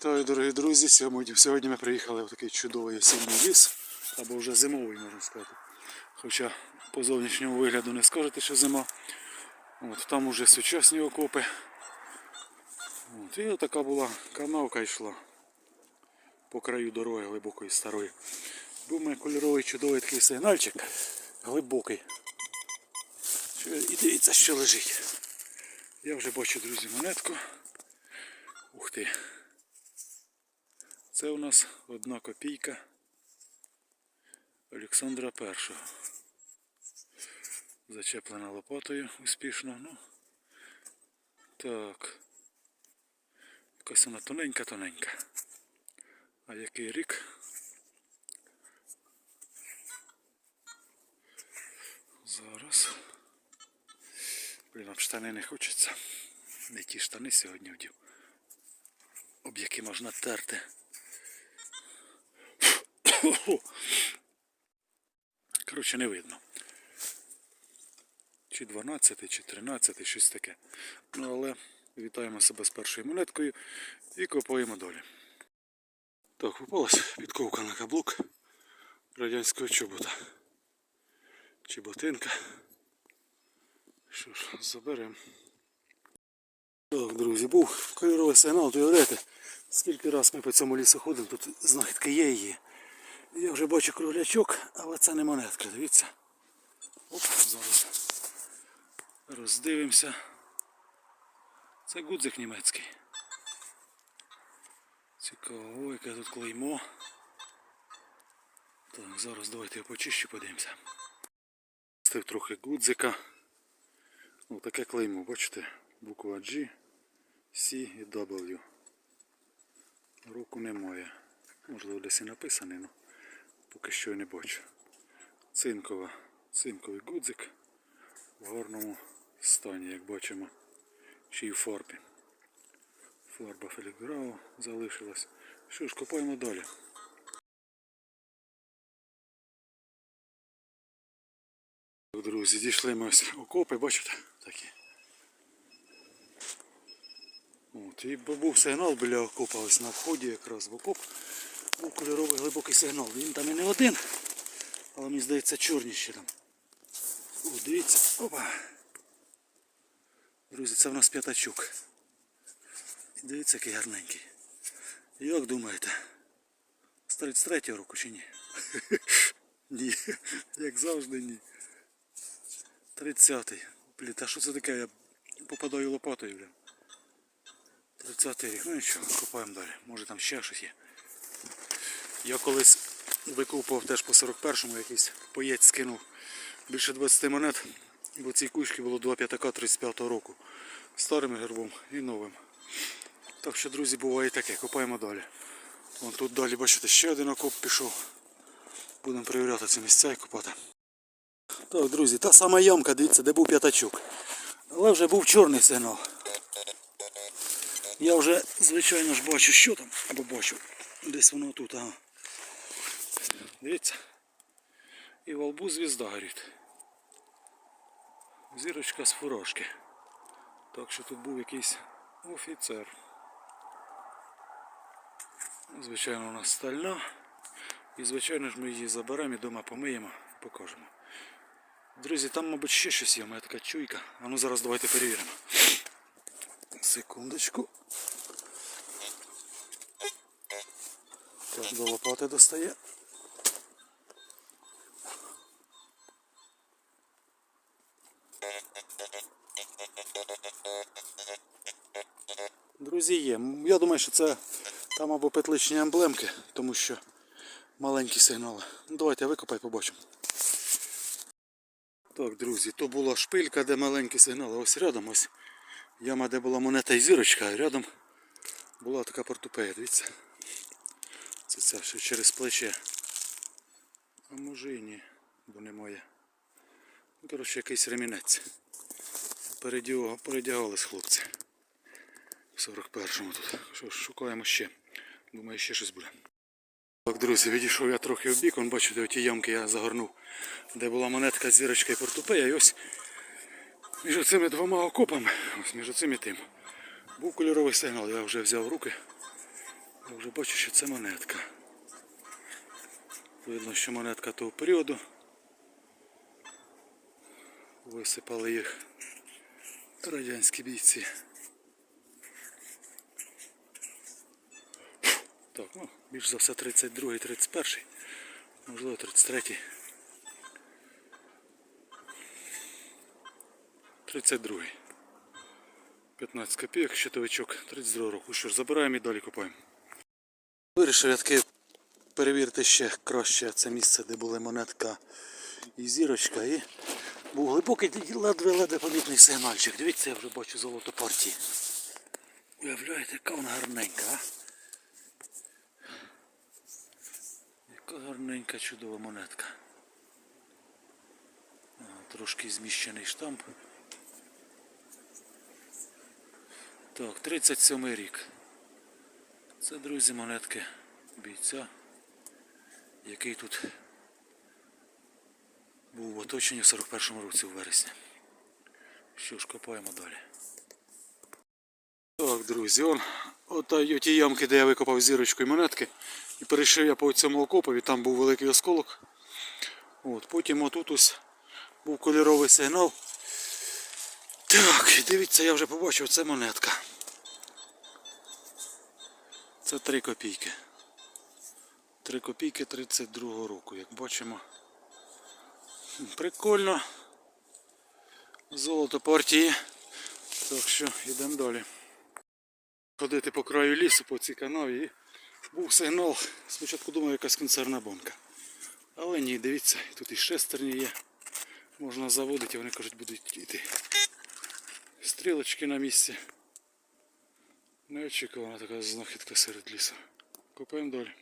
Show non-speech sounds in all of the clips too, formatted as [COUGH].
Вітаю, дорогі друзі. Сьогодні, сьогодні ми приїхали в такий чудовий осінній ліс, або вже зимовий, можна сказати. Хоча по зовнішньому вигляду не скажете, що зима. От, там уже сучасні окопи. От, і така була канавка йшла по краю дороги глибокої старої. Був у кольоровий чудовий такий сигнальчик, глибокий. І дивіться, що лежить. Я вже бачу, друзі, монетку. Ух ти. Це у нас одна копійка Олександра І. Зачеплена лопатою успішно. Ну, так. Якась вона тоненька-тоненька. А який рік? Зараз. Блін, об штани не хочеться. Не ті штани сьогодні вдів. Об які можна терти. Коротше, не видно. Чи 12, чи 13, щось таке. Ну, але вітаємо себе з першою монеткою і копаємо далі. Так, попалась підковка на каблук радянського чобота. Чи ботинка. Що ж, заберемо. Так, друзі, був кольоровий сигнал, то уявляєте, скільки раз ми по цьому лісу ходимо, тут знахідка є і є. Я вже бачу круглячок, але це не монетка, дивіться. Оп, зараз роздивимося. Це гудзик німецький. Цікаво, яке тут клеймо. Так, зараз давайте я почищу, подивимося. Стив трохи гудзика. Ось таке клеймо, бачите? Буква G, C і W. Руку немає. Можливо, десь і написаний, але поки що не бачу. Цинкова, цинковий гудзик в гарному стані, як бачимо, ще й в фарбі. Фарба філіграу залишилась. Що ж, копаємо далі. Друзі, дійшли ми ось окопи, бачите? Такі. От, і був сигнал біля окопа, ось на вході якраз в окоп. Був кольоровий глибокий сигнал. Він там і не один, але мені здається чорні ще там. О, дивіться. Опа. Друзі, це в нас п'ятачок. І дивіться, який гарненький. Як думаєте? З 33-го року чи ні? [LAUGHS] Ні, як завжди ні. 30-й. Блін, та що це таке? Я попадаю лопатою, блін. 30-й рік. Ну нічого, копаємо далі. Може там ще щось є. Я колись викупав теж по 41-му якийсь поєць скинув більше 20 монет, бо цій кучці було 2 п'ятака 35-го року. Старим гербом і новим. Так що, друзі, буває таке. Копаємо далі. Вон тут далі, бачите, ще один окоп пішов. Будемо перевіряти ці місця і копати. Так, друзі, та сама ямка, дивіться, де був п'ятачок. Але вже був чорний сигнал. Я вже, звичайно ж, бачу, що там, або бачу. Десь воно тут, ага. Дивіться. І в лбу звізда горить. Зірочка з фуражки. Так що тут був якийсь офіцер. Звичайно, у нас стальна. І звичайно ж ми її заберемо і вдома помиємо, покажемо. Друзі, там, мабуть, ще щось є, мене така чуйка. А ну зараз давайте перевіримо. Секундочку. Так, до лопати достає. Друзі, є. Я думаю, що це там або петличні емблемки, тому що маленькі сигнали. Ну, давайте викопай, побачимо. Так, друзі, то була шпилька, де маленькі сигнали. Ось рядом ось яма, де була монета і зірочка, а рядом була така портупея, дивіться. Це ця ще через плече. А може і ні, бо немає. Ну, коротше, якийсь ремінець. Передягали, передягались хлопці. В 41-му тут. Що ж, шукаємо ще. Думаю, ще щось буде. Так, друзі, відійшов я трохи в бік, вон бачите, оті ямки я загорнув, де була монетка зірочка і портупея. І ось між цими двома окопами, ось між цим і тим, був кольоровий сигнал, я вже взяв руки Я вже бачу, що це монетка. Видно, що монетка того періоду. Висипали їх радянські бійці. Так, ну, більш за все 32 31 можливо 33 32 15 копійок, щитовичок 32 року. Що ж, забираємо і далі купаємо. Вирішив я таки перевірити ще краще це місце, де була монетка і зірочка. І був глибокий ледве-ледве помітний сигнальчик. Дивіться, я вже бачу золото партії. Уявляєте, яка вона гарненька, а? Яка гарненька чудова монетка. Трошки зміщений штамп. Так, 37 рік. Це, друзі, монетки бійця, який тут був в оточенні в 41-му році у вересні. Що ж, копаємо далі. Так, друзі, он ота ті ямки, де я викопав зірочку і монетки. І перейшов я по цьому окопові, там був великий осколок. От, потім отут ось був кольоровий сигнал. Так, дивіться, я вже побачив, це монетка. Це 3 копійки. 3 копійки 32 року, як бачимо. Прикольно. Золото партії. Так що йдемо далі. Ходити по краю лісу по цій канаві був сигнал. Спочатку думав якась консервна банка. Але ні, дивіться, тут і шестерні є. Можна заводити, вони кажуть, будуть йти. Стрілочки на місці. Неочікувана така знахідка серед лісу. Копаємо далі.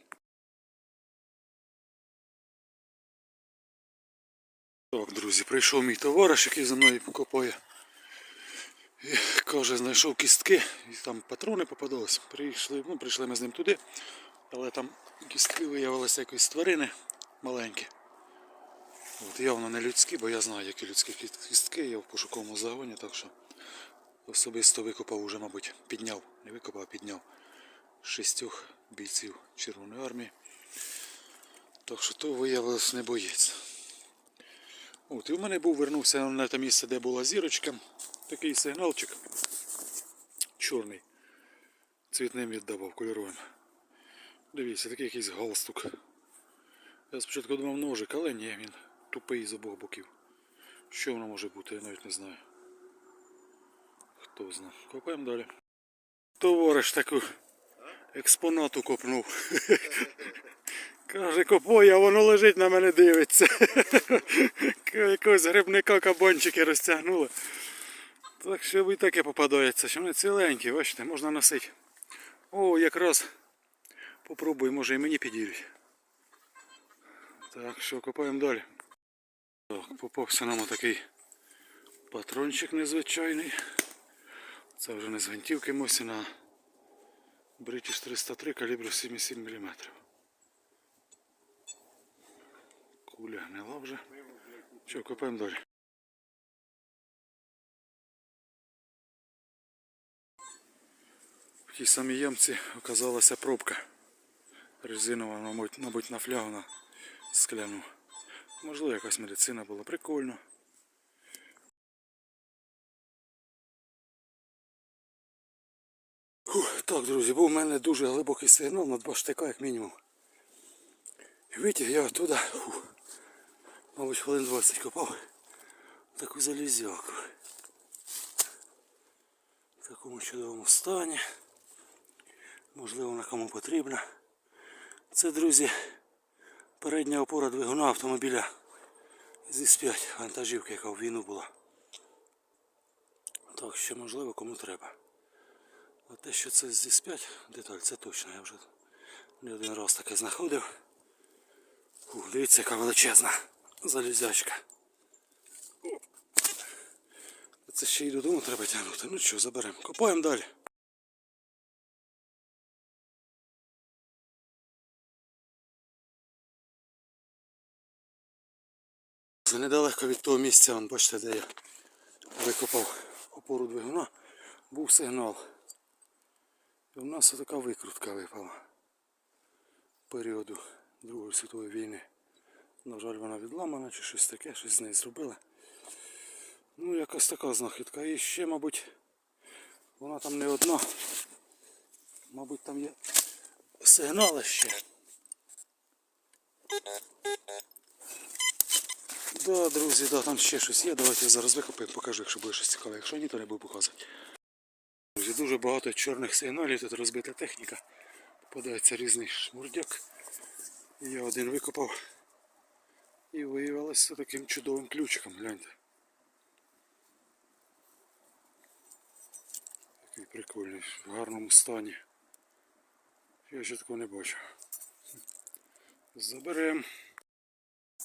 Так, друзі, прийшов мій товариш, який за мною копає. І знайшов кістки, і там патрони попадались. Прийшли, ну, прийшли ми з ним туди, але там кістки виявилися якоїсь тварини маленькі. От, явно не людські, бо я знаю, які людські кістки, я в пошуковому загоні, так що особисто викопав уже, мабуть, підняв. Не викопав, а підняв шістьох бійців Червоної армії. Так що то виявилось не боєць. От, і в мене був вернувся на те місце, де була зірочка. Такий сигналчик. Чорний. Цвітним віддавав кольоровим. Дивіться, такий якийсь галстук. Я спочатку думав ножик, але ні, він тупий з обох боків. Що воно може бути, я навіть не знаю. Хто знає. Копаємо далі. Товариш таку експонату копнув. [LAUGHS] Каже, копой, а воно лежить на мене дивиться. [LAUGHS] Якогось грибника кабанчики розтягнули. Так що і таке попадається, що вони ціленькі, бачите, можна носити. О, якраз попробуй, може і мені підійдуть. Так що копаємо далі. Так, попався нам отакий патрончик незвичайний. Це вже не з гвинтівки Мосіна. British 303 калібру 7,7 мм. Куля гнила вже. Що, копаємо далі. В тій самій ямці оказалася пробка. Резинова, мабуть, мабуть на флягу на скляну. Можливо, якась медицина була. Прикольно. Так, друзі, був у мене дуже глибокий сигнал на два штика, як мінімум. Витяг я оттуда, фух, мабуть, хвилин 20 копав таку залізяку. В такому чудовому стані. Можливо, вона кому потрібна. Це, друзі, передня опора двигуна автомобіля зі 5 вантажівки, яка в війну була. Так що, можливо, кому треба. А те, що це зі 5 деталь, це точно. Я вже не один раз таке знаходив. Ух, дивіться, яка величезна залізячка. Це ще й додому треба тягнути. Ну що, заберемо. Копаємо далі. Це недалеко від того місця, вон, бачите, де я викопав опору двигуна, був сигнал. І в нас така викрутка випала. періоду Другої світової війни. На жаль, вона відламана чи щось таке, щось з нею зробили. Ну, якась така знахідка. І ще, мабуть, вона там не одна. Мабуть, там є сигнали ще. Да, друзі, да, там ще щось є. Давайте я зараз викопаю, покажу, якщо буде щось цікаве. Якщо ні, то не буду показувати. Друзі, дуже багато чорних сигналів, тут розбита техніка. Попадається різний шмурдяк. Я один викопав. І виявилося таким чудовим ключиком, гляньте. Такий прикольний, в гарному стані. Я ще такого не бачив. Заберемо.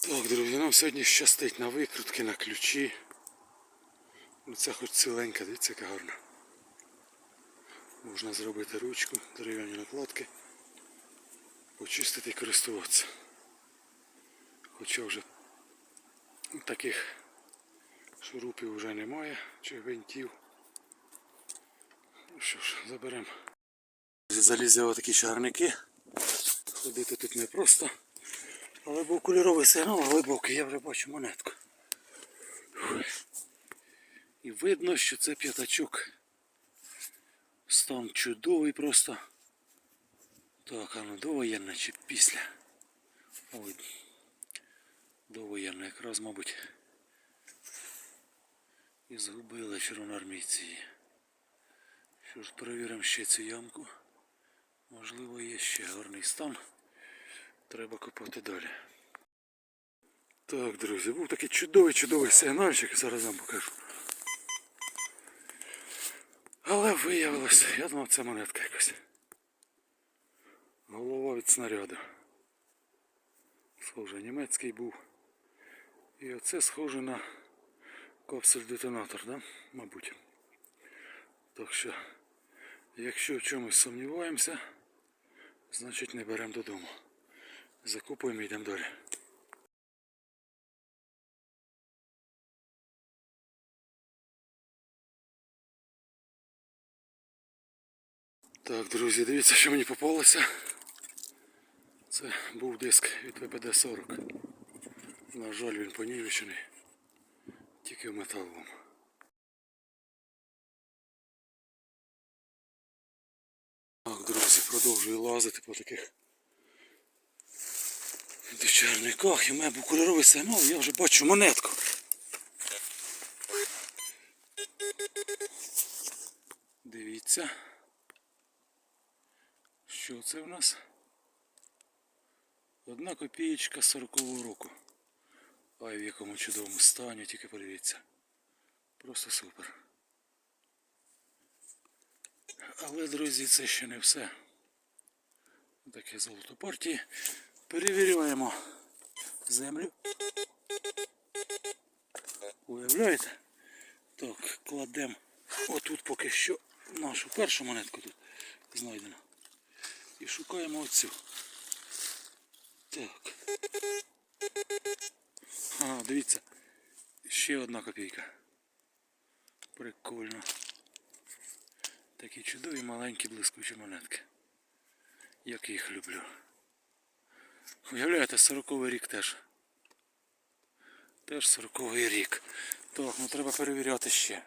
Так, друзі, нам сьогодні щастить на викрутки, на ключі. Ну це хоч ціленька, дивіться, яка гарна. Можна зробити ручку, дерев'яні накладки, почистити і користуватися. Хоча вже таких шурупів вже немає, чи гвинтів. Ну що ж, заберемо. Залізли такі чарники. Ходити тут непросто. Але був кольоровий сигнал глибокий, я вже бачу монетку. І видно, що це п'ятачок. Стан чудовий просто. Так, а ну довоєнна чи після. Ой, довоєнна якраз, мабуть. І згубили червоноармійці. Що ж, перевіримо ще цю ямку. Можливо, є ще гарний стан. Треба копати далі. Так, друзі, був такий чудовий чудовий сигнальчик, зараз вам покажу. Але виявилось, я думав, це монетка якась. Голова від снаряду. Схоже, німецький був. І оце схоже на капсуль детонатор, да? мабуть. Так що, якщо в чомусь сумніваємося, значить не беремо додому. Закупуємо і йдемо далі. Так, друзі, дивіться, що мені попалося. Це був диск від ВПД-40. На жаль, він понівечений. Тільки в металовому. Так, друзі, продовжую лазити по таких дичарниках. І в мене був кольоровий сигнал, я вже бачу монетку. Дивіться. Що це в нас? Одна копієчка 40-го року. Ай, в якому чудовому стані, тільки подивіться. Просто супер. Але, друзі, це ще не все. Таке золото партії. Перевіряємо землю. Уявляєте? Так, кладемо отут поки що нашу першу монетку тут знайдено. І шукаємо оцю. Так. А, дивіться. Ще одна копійка. Прикольно. Такі чудові маленькі блискучі монетки. Як я їх люблю. Уявляєте, 40-й рік теж. Теж 40-й рік. Так, ну треба перевіряти ще.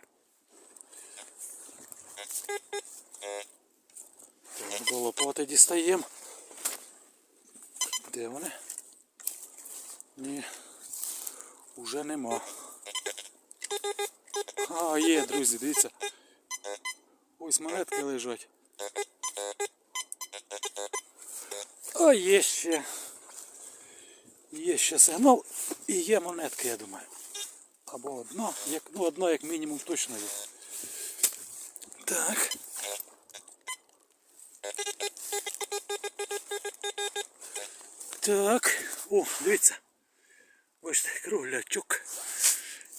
Так, до лопати дістаємо. Де вони? Ні. Уже нема. А, є, друзі, дивіться. Ось монетки лежать. А є ще. Є ще сигнал і є монетки, я думаю. Або одна, як, ну одна як мінімум точно є. Так. Так. О, дивіться. Бачите, круглячок.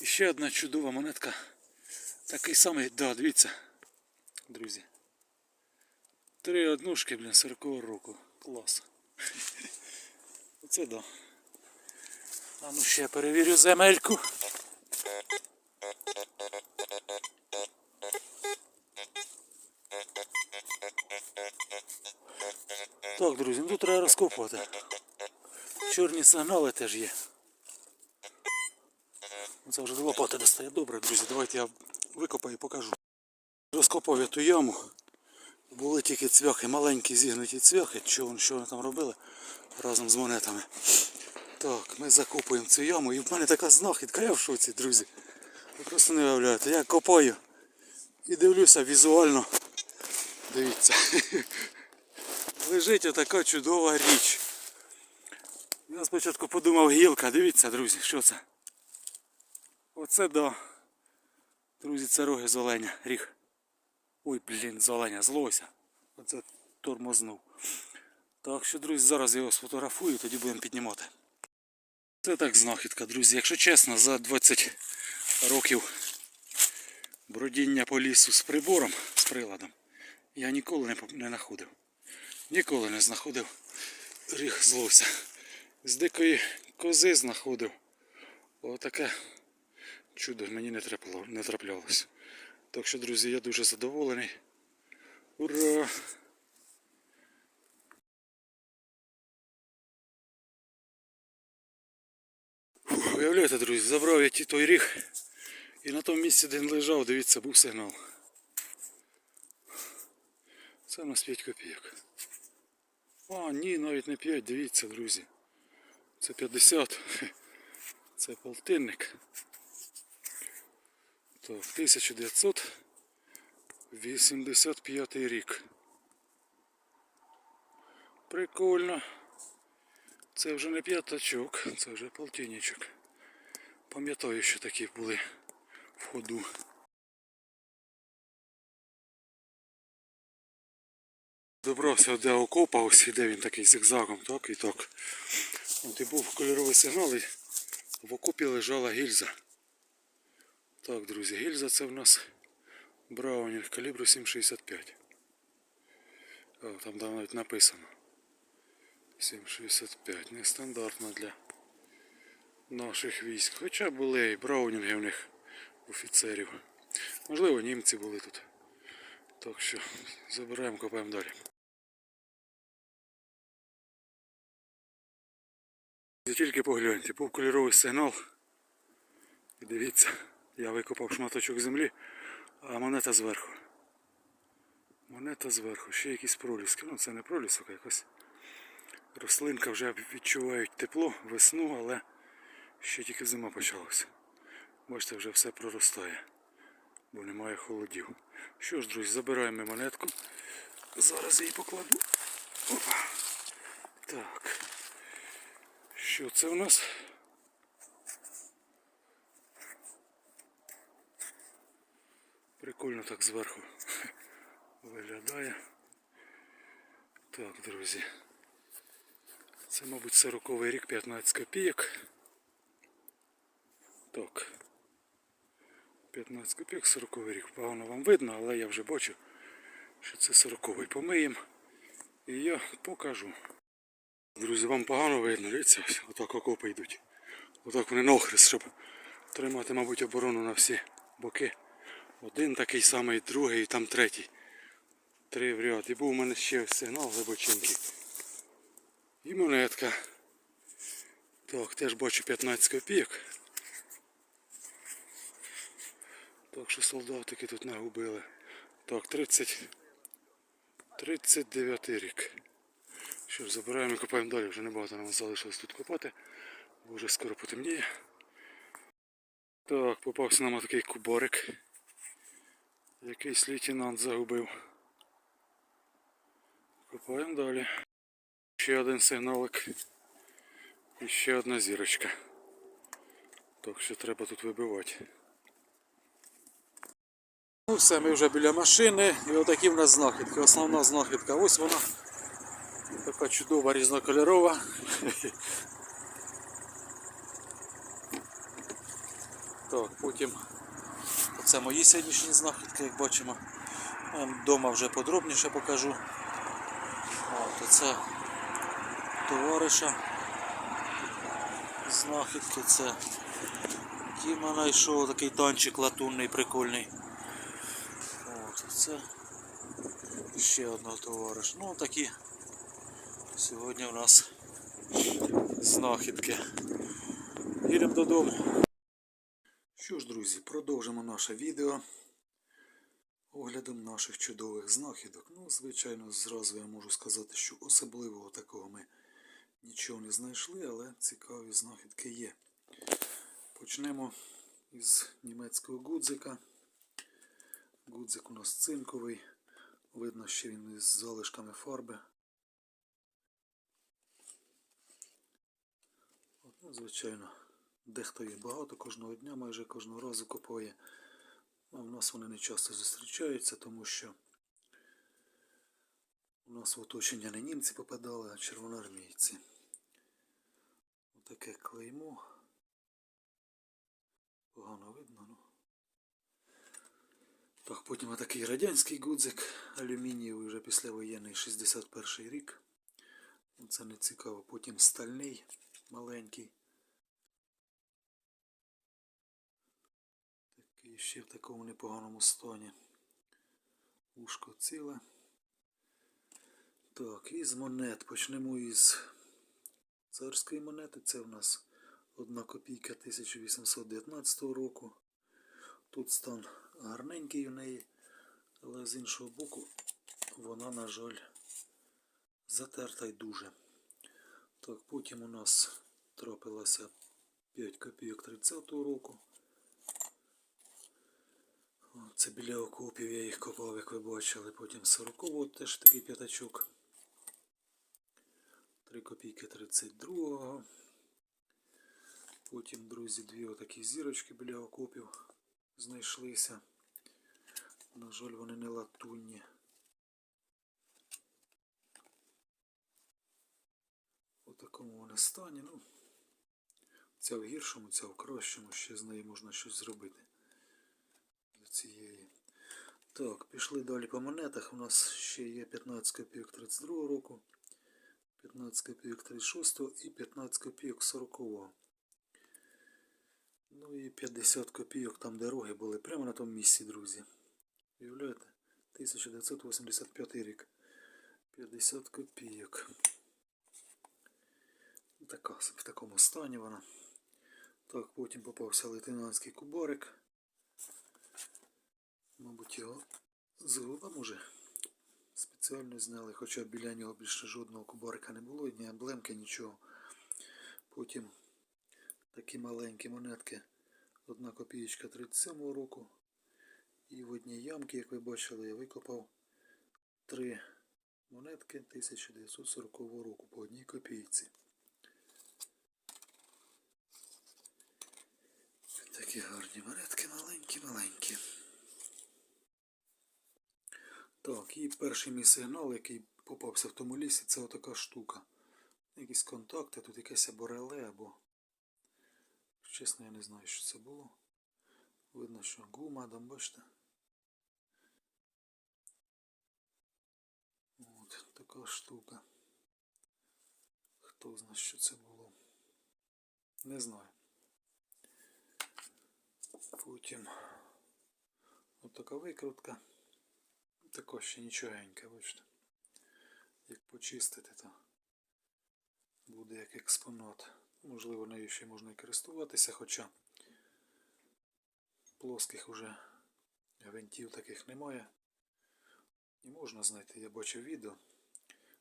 І ще одна чудова монетка. Такий самий, да, дивіться. Друзі. Три однушки, блін, 40-го року. Клас. [LAUGHS] Оце да. А ну ще перевірю земельку. Так, друзі, ну тут треба розкопувати. Чорні сигнали теж є. Це вже до лопати достає. Добре, друзі, давайте я викопаю і покажу. Розкопав я ту яму. Були тільки цвяхи, маленькі зігнуті цвяхи, що, вони- що вони там робили разом з монетами. Так, ми закопуємо цю яму і в мене така знахідка, я в шоці, друзі. Ви просто не уявляєте. Я копаю і дивлюся візуально. Дивіться. [LAUGHS] Лежить отака чудова річ. Я спочатку подумав гілка, дивіться, друзі, що це? Оце да. Друзі, це роги з оленя, ріг. Ой, блін, з оленя, з. Оце тормознув. Так що, друзі, зараз я його сфотографую, тоді будемо піднімати. Це так знахідка, друзі. Якщо чесно, за 20 років бродіння по лісу з прибором, з приладом, я ніколи не, не знаходив. Ніколи не знаходив ріг з лося. З дикої кози знаходив. Отаке чудо мені не трапляло, не траплялося. Так що, друзі, я дуже задоволений. Ура! Фух, Уявляєте, друзі, забрав я ті- той ріг і на тому місці, де він лежав, дивіться, був сигнал. Це у нас 5 копійок. А, ні, навіть не 5, дивіться, друзі. Це 50. Це полтинник. Так, 1985 рік. Прикольно. Це вже не п'ятачок, це вже полтинничок. Пам'ятаю, що такі були в ходу. Добрався до окопа, ось іде він такий зигзагом, так і так. От і був кольоровий сигнал, і в окопі лежала гільза. Так, друзі, гільза це в нас Браунінг калібру 7,65. О, там да, навіть написано. 7,65. Нестандартно для наших військ. Хоча були і браунінги в них офіцерів. Можливо, німці були тут. Так що забираємо, копаємо далі. Тільки погляньте, був кольоровий сигнал. І дивіться, я викопав шматочок землі, а монета зверху. Монета зверху, ще якісь проліски. Ну це не пролісок, а якась рослинка вже відчувають тепло, весну, але ще тільки зима почалася. Бачите, вже все проростає, бо немає холодів. Що ж, друзі, забираємо монетку. Зараз її покладу. Опа. Так. Що це у нас? Прикольно так зверху [LAUGHS] виглядає. Так, друзі. Це, мабуть, 40-й рік 15 копійок. Так. 15 копійок 40 рік. Погано вам видно, але я вже бачу, що це 40-й. Помиємо. І я покажу. Друзі, вам погано видно, дивіться, отак окопи йдуть. Отак вони нохрест, щоб тримати, мабуть, оборону на всі боки. Один такий самий, другий і там третій. Три в ряд. І був у мене ще сигнал глибочинки. І монетка. Так, теж бачу 15 копійок. Так що солдатики тут нагубили. Так, 30. 39 рік. Що ж, забираємо і копаємо далі, вже небагато нам залишилось тут копати, бо вже скоро потемніє. Так, попався нам такий куборик. Якийсь лейтенант загубив. Копаємо далі. Ще один сигналик. І ще одна зірочка. Так що треба тут вибивати. Ну все, ми вже біля машини і отакі в нас знахідки. Основна знахідка. Ось вона. Така чудова різнокольорова. [LAUGHS] Так, потім це мої сьогоднішні знахідки, як бачимо. Вдома вже подробніше покажу. От, це товариша. Знахідки це Кіма знайшов такий танчик латунний, прикольний. От, це ще одного товариша. Ну такі Сьогодні у нас знахідки. Їдемо додому. Друзі, продовжимо наше відео оглядом наших чудових знахідок. Ну, звичайно, зразу я можу сказати, що особливого такого ми нічого не знайшли, але цікаві знахідки є. Почнемо із німецького гудзика. Гудзик у нас цинковий. Видно, що він із залишками фарби. От, ну, звичайно, дехто їх багато кожного дня, майже кожного разу купує. А в нас вони не часто зустрічаються, тому що у нас в оточення не німці попадали, а червоноармійці. Отаке клеймо. Погано видно, ну. Так, потім отакий радянський гудзик, алюмінієвий вже післявоєнний 61 рік. Це не цікаво. Потім стальний маленький. Ще в такому непоганому стані. Ушко ціле. Так, із монет. Почнемо із царської монети. Це в нас одна копійка 1819 року. Тут стан гарненький у неї, але з іншого боку вона, на жаль, затерта й дуже. Так, потім у нас трапилася 5 копійок 30-го року. Це біля окопів, я їх копав, як ви бачили. Потім 40-го теж такий п'ятачок. 3 копійки 32-го. Потім, друзі, дві отакі зірочки біля окопів знайшлися. На жаль, вони не латунні. У такому вони стані. Ну, ця в гіршому, ця в кращому, ще з неї можна щось зробити. Цієї. Так, пішли далі по монетах. У нас ще є 15 копійок 32 року, 15 копійок 36 і 15 копійок 40-го. Ну і 50 копійок там дороги були прямо на тому місці, друзі. Уявляєте? 1985 рік. 50 копійок. Така, в такому стані вона. Так, потім попався лейтенантський кубарик. Мабуть, його з губа може спеціально зняли, хоча біля нього більше жодного кубарика не було, ні емблемки, нічого. Потім такі маленькі монетки. Одна копієчка 37 року. І в одній ямці, як ви бачили, я викопав три монетки 1940 року по одній копійці. Такі гарні монетки, маленькі-маленькі. Так, і перший мій сигнал, який попався в тому лісі, це отака штука. Якісь контакти, тут якесь або реле, або. Чесно, я не знаю, що це було. Видно, що гума, там бачите. От, така штука. Хто знає, що це було? Не знаю. Потім от така викрутка. Також ще нічогенька, бачите. Як почистити, то буде як експонат. Можливо, нею ще можна і користуватися, хоча плоских уже гвинтів таких немає. І можна знайти, я бачив відео.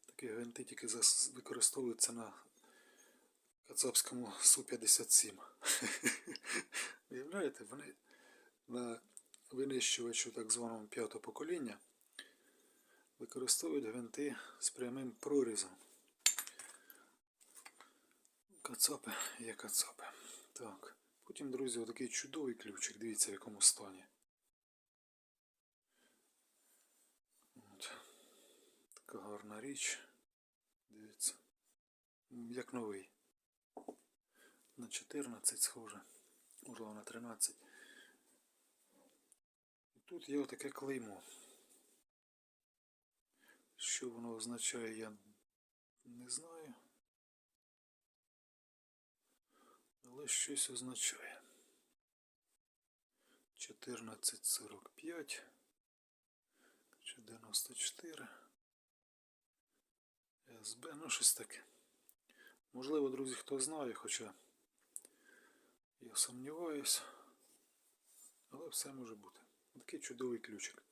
Такі гвинти тільки використовуються на Кацапському Су-57. [LAUGHS] Уявляєте, вони на винищувачу так званого п'ятого покоління використовують гвинти з прямим прорізом. Кацапи є кацапи. Так. Потім, друзі, отакий чудовий ключик. Дивіться, в якому стані. От. Така гарна річ. Дивіться. Як новий. На 14 схоже. Можливо на 13. І тут є отаке клеймо. Що воно означає, я не знаю. Але щось означає. 1445 чи 94 СБ, ну щось таке. Можливо, друзі, хто знає, хоча я сумніваюсь. Але все може бути. Такий чудовий ключик.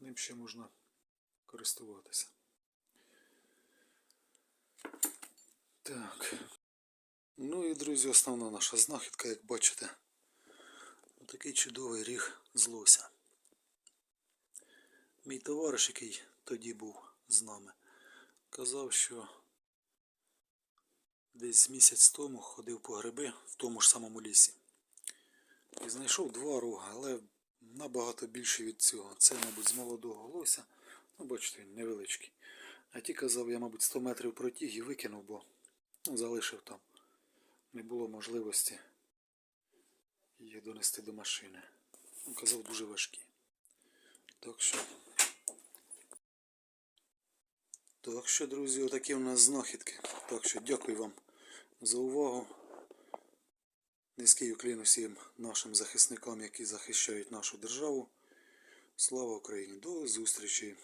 Ним ще можна користуватися. Так. Ну і, друзі, основна наша знахідка, як бачите. Такий чудовий ріг з лося. Мій товариш, який тоді був з нами, казав, що десь місяць тому ходив по гриби в тому ж самому лісі. І знайшов два рога, але набагато більше від цього. Це, мабуть, з молодого лося. Ну, бачите, він невеличкий. А ті казав, я, мабуть, 100 метрів протіг і викинув, бо залишив там. Не було можливості їх донести до машини. Ну, казав, дуже важкі. Так що. Так що, друзі, отакі у нас знахідки. Так що дякую вам за увагу. Низький уклін усім нашим захисникам, які захищають нашу державу. Слава Україні! До зустрічі!